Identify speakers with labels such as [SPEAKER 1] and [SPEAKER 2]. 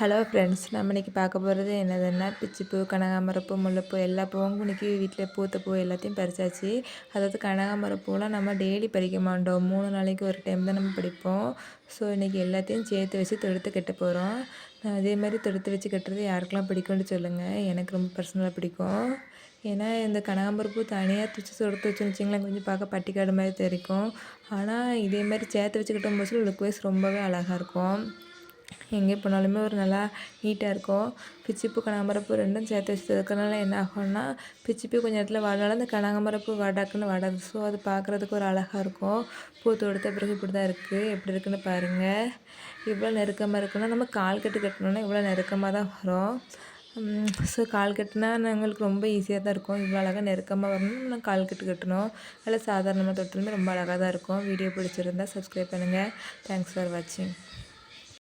[SPEAKER 1] Hello friends நம்ம இன்றைக்கி பார்க்க போகிறது என்னதுன்னா பிச்சிப்பூ கனகாமரப்பூ முல்லைப்பூ எல்லா பூவும் இன்றைக்கி வீட்டில் பூத்த பூ எல்லாத்தையும் பறிச்சாச்சு. அதாவது கனகாமரப்பூலாம் நம்ம டெய்லி பறிக்க மாட்டோம். மூணு நாளைக்கு ஒரு டைம் தான் நம்ம படிப்போம் ஸோ இன்றைக்கி எல்லாத்தையும் சேர்த்து வச்சு தொடுத்து கட்ட போகிறோம் அதே மாதிரி தொடுத்து வச்சு கட்டுறது யாருக்கெல்லாம் பிடிக்கும்னு சொல்லுங்கள் எனக்கு ரொம்ப பர்சனலாக பிடிக்கும். ஏன்னா இந்த கனகாம்பரப்பூ தனியாக தூச்சி தொடுத்து வச்சுன்னு வச்சிங்களேன் கொஞ்சம் பார்க்க பட்டிக்காடு மாதிரி தெரிக்கும். ஆனால் இதே மாதிரி சேர்த்து வச்சு கட்டும் போது லுக் வைஸ் ரொம்பவே அழகாக இருக்கும். எங்கே போனாலுமே ஒரு நல்லா நீட்டாக இருக்கும். பிச்சிப்பு கனகாம்பரப்பூ ரெண்டும் சேர்த்து வச்சுருக்கனால என்ன ஆகும்னா பிச்சிப்பு கொஞ்சம் இடத்துல வாடினாலும் அந்த கனகாம்பரப்பூ வடக்குன்னு வாடாது. ஸோ அது பார்க்குறதுக்கு ஒரு அழகாக இருக்கும். பூ தொடுத்த பிறகு இப்படி தான் இருக்குது எப்படி இருக்குன்னு பாருங்கள் இவ்வளோ நெருக்கமாக இருக்குன்னா நம்ம கால் கட்டு கட்டணுன்னா இவ்வளோ நெருக்கமாக தான் வரும். ஸோ கால் கட்டினா எங்களுக்கு ரொம்ப ஈஸியாக தான் இருக்கும். இவ்வளோ அழகாக நெருக்கமாக வரணும் நான் கால் கட்டு கட்டணும் நல்லா சாதாரணமாக தொட்டிலுமே ரொம்ப அழகாக தான் இருக்கும். வீடியோ பிடிச்சிருந்தா சப்ஸ்கிரைப் பண்ணுங்கள் தேங்க்ஸ் ஃபார் வாட்சிங்